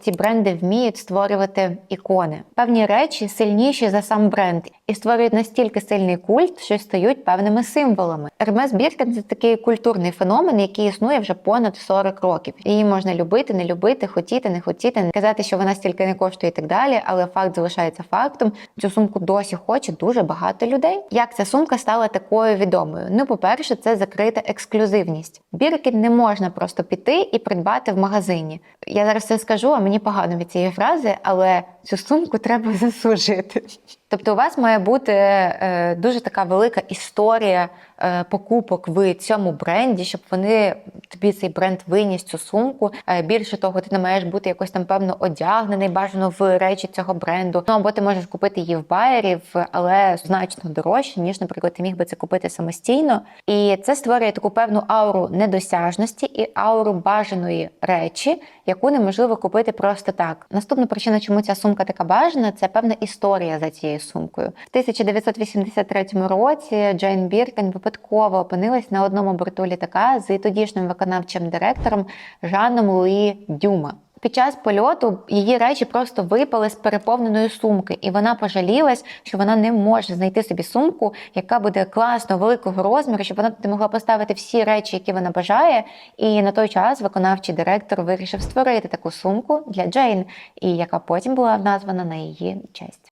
Ці бренди вміють створювати ікони. Певні речі сильніші за сам бренд і створюють настільки сильний культ, що стають певними символами. Hermes Birkin – це такий культурний феномен, який існує вже понад 40 років. Її можна любити, не любити, хотіти, не хотіти, казати, що вона стільки не коштує і так далі. Але факт залишається фактом. Цю сумку досі хоче дуже багато людей. Як ця сумка стала такою відомою? Ну, по-перше, це закрита ексклюзивність. Біркін не можна просто піти і придбати в магазині. Я зараз це скажу, мені погано від цієї фрази, але цю сумку треба заслужити. Тобто, у вас має бути е, дуже така велика історія покупок в цьому бренді, щоб вони тобі цей бренд виніс цю сумку. Е, більше того, ти не маєш бути якось там певно одягнений, бажано в речі цього бренду. Ну або ти можеш купити її в байерів, але значно дорожче, ніж, наприклад, ти міг би це купити самостійно. І це створює таку певну ауру недосяжності і ауру бажаної речі, яку неможливо купити просто так. Наступна причина, чому ця сумка така бажана, це певна історія за цією сумкою. В 1983 році Джейн Біркен випадково опинилась на одному борту літака з тодішнім виконавчим директором Жаном Луї Дюма. Під час польоту її речі просто випали з переповненої сумки, і вона пожалілась, що вона не може знайти собі сумку, яка буде класно великого розміру, щоб вона туди могла поставити всі речі, які вона бажає. І на той час виконавчий директор вирішив створити таку сумку для Джейн, і яка потім була названа на її честь.